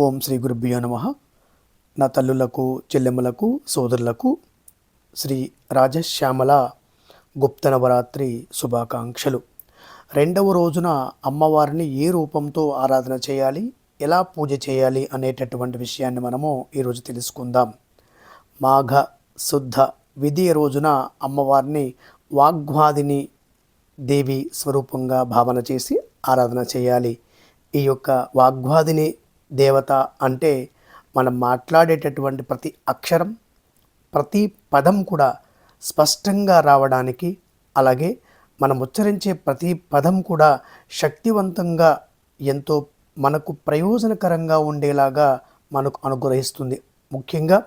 ఓం శ్రీ గురుభ్యో నమ. నా తల్లులకు చెల్లెమ్మలకు సోదరులకు శ్రీ రాజశ్యామల గుప్త నవరాత్రి శుభాకాంక్షలు. రెండవ రోజున అమ్మవారిని ఏ రూపంతో ఆరాధన చేయాలి ఎలా పూజ చేయాలి అనేటటువంటి విషయాన్ని మనము ఈరోజు తెలుసుకుందాం. మాఘ శుద్ధ విధియ రోజున అమ్మవారిని వాగ్వాదిని దేవి స్వరూపంగా భావన చేసి ఆరాధన చేయాలి. ఈ యొక్క వాగ్వాదిని దేవత అంటే మనం మాట్లాడేటటువంటి ప్రతి అక్షరం ప్రతి పదం కూడా స్పష్టంగా రావడానికి అలాగే మనం ఉచ్చరించే ప్రతి పదం కూడా శక్తివంతంగా ఎంతో మనకు ప్రయోజనకరంగా ఉండేలాగా మనకు అనుగ్రహిస్తుంది. ముఖ్యంగా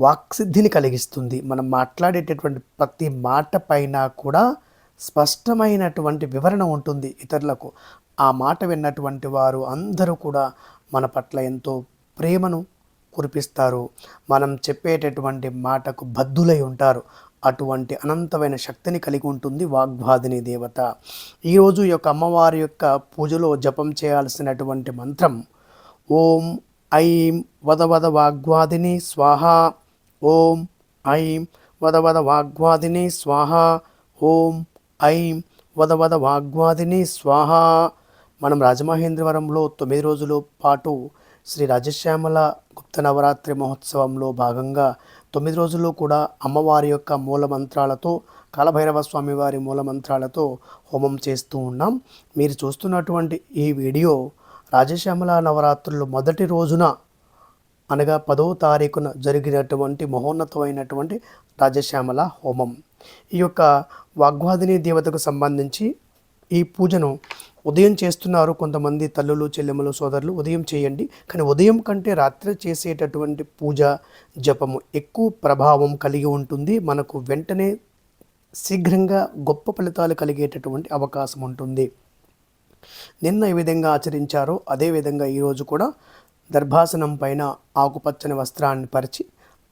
వాక్సిద్ధిని కలిగిస్తుంది. మనం మాట్లాడేటటువంటి ప్రతి మాట పైన కూడా స్పష్టమైనటువంటి వివరణ ఉంటుంది ఇతరులకు. ఆ మాట విన్నటువంటి వారు అందరూ కూడా మన పట్ల ఎంతో ప్రేమను కురిపిస్తారు. మనం చెప్పేటటువంటి మాటకు బద్దులై ఉంటారు. అటువంటి అనంతమైన శక్తిని కలిగి ఉంటుంది వాగ్వాదిని దేవత. ఈరోజు యొక్క అమ్మవారి యొక్క పూజలో జపం చేయాల్సినటువంటి మంత్రం ఓం ఐం వద వద వాగ్వాదిని స్వాహ ఓం ఐం వద వద వాగ్వాదిని స్వాహ ఓం ఐం వద వద వాగ్వాదిని స్వాహ మనం రాజమహేంద్రవరంలో తొమ్మిది రోజుల పాటు శ్రీ రాజశ్యామల గుప్త నవరాత్రి మహోత్సవంలో భాగంగా తొమ్మిది రోజులు కూడా అమ్మవారి యొక్క మూల మంత్రాలతో కాలభైరవ స్వామి వారి మూల మంత్రాలతో హోమం చేస్తూ ఉన్నాం. మీరు చూస్తున్నటువంటి ఈ వీడియో రాజశ్యామల నవరాత్రులు మొదటి రోజున అనగా పదో తారీఖున జరిగినటువంటి మహోన్నతమైనటువంటి రాజశ్యామల హోమం. ఈ యొక్క వాగ్వాదిని దేవతకు సంబంధించి ఈ పూజను ఉదయం చేస్తున్నారు కొంతమంది తల్లులు చెల్లెములు సోదరులు ఉదయం చేయండి. కానీ ఉదయం కంటే రాత్రి చేసేటటువంటి పూజ జపము ఎక్కువ ప్రభావం కలిగి ఉంటుంది. మనకు వెంటనే శీఘ్రంగా గొప్ప ఫలితాలు కలిగేటటువంటి అవకాశం ఉంటుంది. నిన్న ఏ విధంగా ఆచరించారో అదేవిధంగా ఈరోజు కూడా దర్భాసనం పైన ఆకుపచ్చని వస్త్రాన్ని పరిచి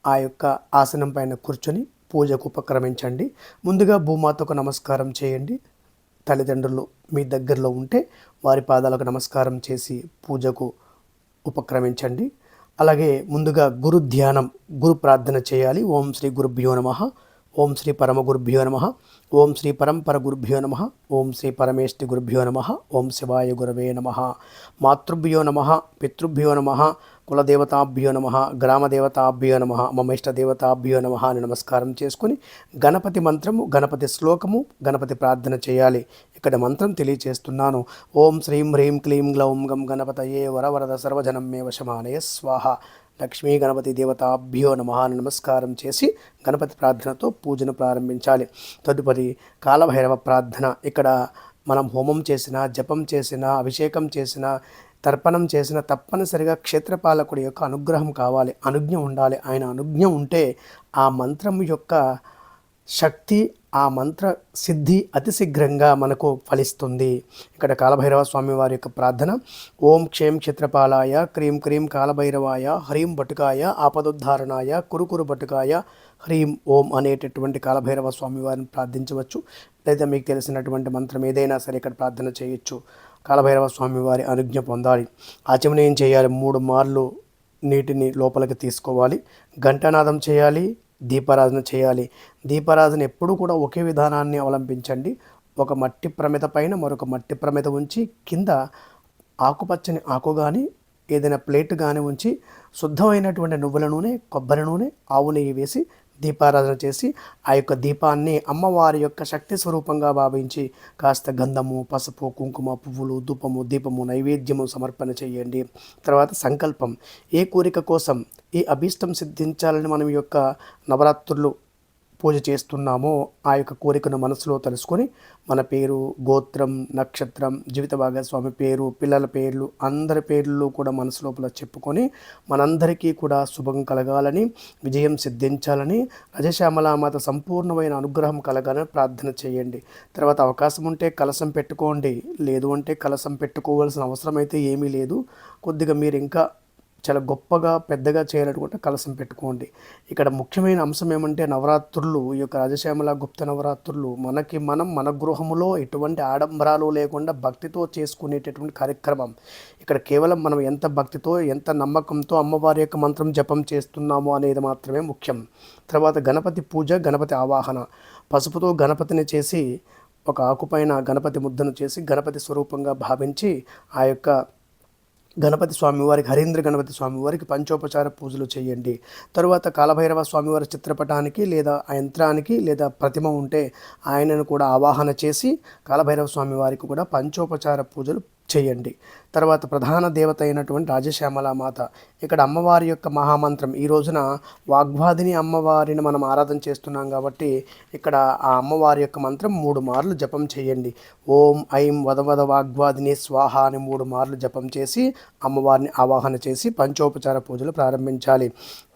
ఆ యొక్క ఆసనం పైన కూర్చొని పూజకు ఉపక్రమించండి. ముందుగా భూమాతకు నమస్కారం చేయండి. తల్లిదండ్రులు మీ దగ్గరలో ఉంటే వారి పాదాలకు నమస్కారం చేసి పూజకు ఉపక్రమించండి. అలాగే ముందుగా గురు ధ్యానం గురు ప్రార్థన చేయాలి. ఓం శ్రీ గురుభ్యో నమ. ఓం శ్రీ పరమ గురుభ్యో నమ. ఓం శ్రీ పరంపర గురుభ్యో నమ. ఓం శ్రీ పరమేష్టి గురుభ్యో నమ. ఓం శివాయ గురవే నమ. మాతృభ్యో నమ పితృభ్యో నమ కులదేవతాభ్యో నమ గ్రామదేవతాభ్యో నమ మమ ఇష్టదేవతాభ్యో నమ అని నమస్కారం చేసుకుని గణపతి మంత్రము గణపతి శ్లోకము గణపతి ప్రార్థన చేయాలి. ఇక్కడ మంత్రం తెలియచేస్తున్నాను. ఓం శ్రీం హ్రీం క్లీం గ్లౌం గం గణపతయే వరవరద సర్వజనం మే వశమానయ స్వాహ. లక్ష్మీ గణపతి దేవతాభ్యో నమ నమస్కారం చేసి గణపతి ప్రార్థనతో పూజను ప్రారంభించాలి. తదుపరి కాలభైరవ ప్రార్థన. ఇక్కడ మనం హోమం చేసిన జపం చేసిన అభిషేకం చేసిన తర్పణం చేసిన తప్పనిసరిగా క్షేత్రపాలకుడి యొక్క అనుగ్రహం కావాలి అనుజ్ఞ ఉండాలి. ఆయన అనుజ్ఞ ఉంటే ఆ మంత్రం యొక్క శక్తి ఆ మంత్ర సిద్ధి అతి శీఘ్రంగా మనకు ఫలిస్తుంది. ఇక్కడ కాలభైరవ స్వామి వారి యొక్క ప్రార్థన. ఓం క్షేం క్షేత్రపాలాయ క్రీం క్రీం కాలభైరవాయ హ్రీం బటుకాయ ఆపదోద్ధారణాయ కురుకురు బటుకాయ హ్రీం ఓం అనేటటువంటి కాలభైరవ స్వామి వారిని ప్రార్థించవచ్చు. లేదా మీకు తెలిసినటువంటి మంత్రం ఏదైనా సరే ఇక్కడ ప్రార్థన చేయొచ్చు. కాలభైరవ స్వామి వారి అనుజ్ఞ పొందాలి. ఆచమనీయం చేయాలి. మూడు మార్లు నీటిని లోపలికి తీసుకోవాలి. ఘంటానాదం చేయాలి. దీపారాధన చేయాలి. దీపారాధన ఎప్పుడూ కూడా ఒకే విధానాన్ని అవలంబించండి. ఒక మట్టి ప్రమిత పైన మరొక మట్టి ప్రమిత ఉంచి కింద ఆకుపచ్చని ఆకు కానీ ఏదైనా ప్లేట్ కానీ ఉంచి శుద్ధమైనటువంటి నువ్వుల నూనె కొబ్బరి నూనె ఆవు నెయ్యి వేసి దీపారాధన చేసి ఆ యొక్క దీపాన్ని అమ్మవారి యొక్క శక్తి స్వరూపంగా భావించి కాస్త గంధము పసుపు కుంకుమ పువ్వులు ధూపము దీపము నైవేద్యము సమర్పణ చేయండి. తర్వాత సంకల్పం. ఏ కోరిక కోసం ఈ అభీష్టం సిద్ధించాలని మనం యొక్క నవరాత్రులు పూజ చేస్తున్నామో ఆ యొక్క కోరికను మనసులో తెలుసుకొని మన పేరు గోత్రం నక్షత్రం జీవిత భాగస్వామి పేరు పిల్లల పేర్లు అందరి పేర్లు కూడా మనసు లోపల చెప్పుకొని మనందరికీ కూడా శుభం కలగాలని విజయం సిద్ధించాలని రజశ్యామలామాత సంపూర్ణమైన అనుగ్రహం కలగాలని ప్రార్థన చేయండి. తర్వాత అవకాశం ఉంటే కలసం పెట్టుకోండి. లేదు అంటే కలసం పెట్టుకోవాల్సిన అవసరం అయితే ఏమీ లేదు. కొద్దిగా మీరు ఇంకా చాలా గొప్పగా పెద్దగా చేయాలనుకుంటే కలసం పెట్టుకోండి. ఇక్కడ ముఖ్యమైన అంశం ఏమంటే నవరాత్రులు ఈ యొక్క రాజశ్యామల గుప్త నవరాత్రులు. మనకి మనం మన గృహములో ఎటువంటి ఆడంబరాలు లేకుండా భక్తితో చేసుకునేటటువంటి కార్యక్రమం. ఇక్కడ కేవలం మనం ఎంత భక్తితో ఎంత నమ్మకంతో అమ్మవారి యొక్క మంత్రం జపం చేస్తున్నాము అనేది మాత్రమే ముఖ్యం. తర్వాత గణపతి పూజ గణపతి ఆవాహన. పసుపుతో గణపతిని చేసి ఒక ఆకుపైన గణపతి ముద్దను చేసి గణపతి స్వరూపంగా భావించి ఆ యొక్క గణపతి స్వామివారికి హరీంద్ర గణపతి స్వామివారికి పంచోపచార పూజలు చేయండి. తరువాత కాలభైరవ స్వామివారి చిత్రపటానికి లేదా ఆ యంత్రానికి లేదా ప్రతిమ ఉంటే ఆయనను కూడా ఆవాహన చేసి కాలభైరవ స్వామివారికి కూడా పంచోపచార పూజలు చేయండి. తర్వాత ప్రధాన దేవత అయినటువంటి రాజశ్యామల మాత ఇక్కడ అమ్మవారి యొక్క మహామంత్రం. ఈ రోజున వాగ్వాదిని అమ్మవారిని మనం ఆరాధన చేస్తున్నాం కాబట్టి ఇక్కడ ఆ అమ్మవారి యొక్క మంత్రం మూడు మార్లు జపం చేయండి. ఓం ఐం వదవద వాగ్వాదిని స్వాహ అని మూడు మార్లు జపం చేసి అమ్మవారిని ఆవాహన చేసి పంచోపచార పూజలు ప్రారంభించాలి.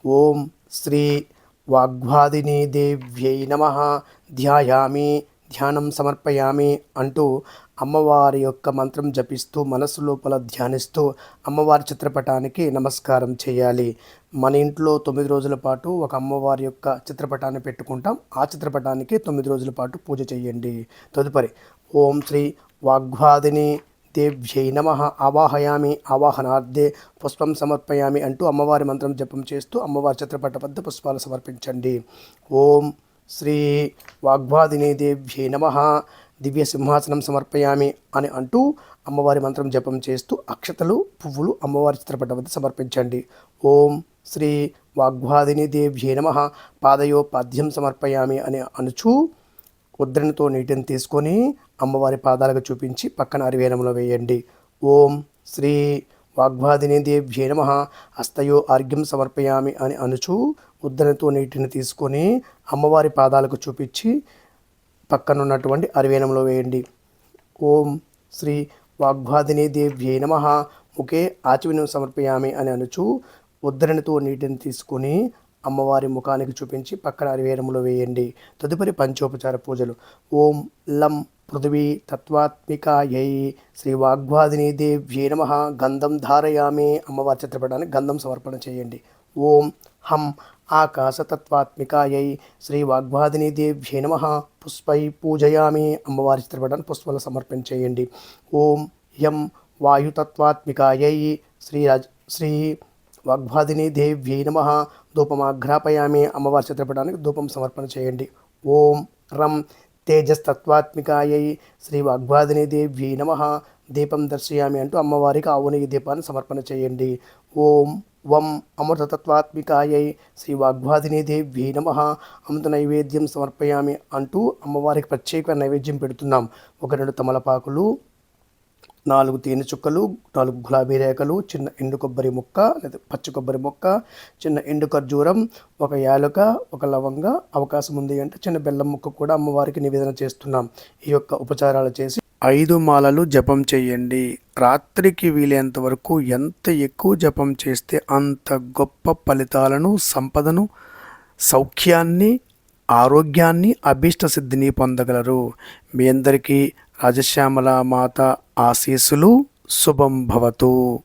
ఓం శ్రీ వాగ్వాదిని దేవ్యై నమ. ధ్యాయామి ధ్యానం సమర్పయామి అంటూ అమ్మవారి యొక్క మంత్రం జపిస్తూ మనసు లోపల ధ్యానిస్తూ అమ్మవారి చిత్రపటానికి నమస్కారం చేయాలి. మన ఇంట్లో తొమ్మిది రోజుల పాటు ఒక అమ్మవారి యొక్క చిత్రపటాన్ని పెట్టుకుంటాం. ఆ చిత్రపటానికి తొమ్మిది రోజుల పాటు పూజ చేయండి. తదుపరి ఓం శ్రీ వాగ్వాదిని దేవ్యై నమ ఆవాహయామి ఆవాహనార్థే పుష్పం సమర్పయామి అంటూ అమ్మవారి మంత్రం జపం చేస్తూ అమ్మవారి చిత్రపట వద్ద పుష్పాలు సమర్పించండి. ఓం శ్రీ వాగ్వాదిని దేవ్యై నమ. దివ్య సింహాసనం సమర్పయామి అని అంటూ అమ్మవారి మంత్రం జపం చేస్తూ అక్షతలు పువ్వులు అమ్మవారి చిత్రపటం వద్ద సమర్పించండి. ఓం శ్రీ వాగ్వాదిని దేవ్యే నమ. పాదయోపాద్యం సమర్పయామి అని అనుచు ఉద్రణతో నీటిని తీసుకొని అమ్మవారి పాదాలకు చూపించి పక్కన అరివేనంలో వేయండి. ఓం శ్రీ వాగ్వాదిని దేవ్యే నమ. హస్తయో ఆర్ఘ్యం సమర్పయామి అని అనుచు ఉద్దరణతో నీటిని తీసుకొని అమ్మవారి పాదాలకు చూపించి పక్కనున్నటువంటి అరివేనంలో వేయండి. ఓం శ్రీ వాగ్వాదిని దేవ్యే నమ. ముఖే ఆచమనం సమర్పయామి అని అనుచు ఉద్దరణతో నీటిని తీసుకొని అమ్మవారి ముఖానికి చూపించి పక్కన అరివేరంలో వేయండి. తదుపరి పంచోపచార పూజలు. ఓం లం పృథివీ తత్వాత్మికాయై శ్రీ వాగ్వాదిని దేవ్యే నమ. గంధం ధారయామి. అమ్మవారి చిత్రపటానికి గంధం సమర్పణ చేయండి. ఓం హం ఆకాశతత్వాత్మికాయై శ్రీ వాగ్వాదిని దేవ్యే నమ. పుష్పై పూజయామి. అమ్మవారి చిత్రపటాన్ని పుష్పలు సమర్పణ చేయండి. ఓం యం వాయుతత్వాత్మికాయై శ్రీ రాజ్ శ్రీ వాగ్వాదిని దేవ్యై నమ. ధూపమాఘ్రాపయామి అమ్మవారి చిత్రపటానికి ధూపం సమర్పణ చేయండి. ఓం రం తేజస్తత్వాత్మికాయై శ్రీ వాగ్వాదిని దేవ్యై నమ. దీపం దర్శయామి అంటూ అమ్మవారికి ఆవుని దీపాన్ని సమర్పణ చేయండి. ఓం వం అమృతతత్వాత్మికాయై శ్రీ వాగ్వాదిని దేవ్యై నమ. అమృత నైవేద్యం సమర్పయామి అంటూ అమ్మవారికి ప్రత్యేక నైవేద్యం పెడుతున్నాం. ఒక రెండు తమలపాకులు నాలుగు తేనె చుక్కలు నాలుగు గులాబీ రేఖలు చిన్న ఎండు కొబ్బరి ముక్క లేదా పచ్చి కొబ్బరి ముక్క చిన్న ఎండు ఖర్జూరం ఒక యాలుక ఒక లవంగ అవకాశం ఉంది అంటే చిన్న బెల్లం ముక్క కూడా అమ్మవారికి నివేదన చేస్తున్నాం. ఈ యొక్క ఉపచారాలు చేసి ఐదు మాలలు జపం చేయండి. రాత్రికి వీలైనంత వరకు ఎంత ఎక్కువ జపం చేస్తే అంత గొప్ప ఫలితాలను సంపదను సౌఖ్యాన్ని ఆరోగ్యాన్ని అభీష్ట సిద్ధిని పొందగలరు. మీ అందరికీ రాజశ్యామల మాత ఆశీస్సులు శుభం భవతు.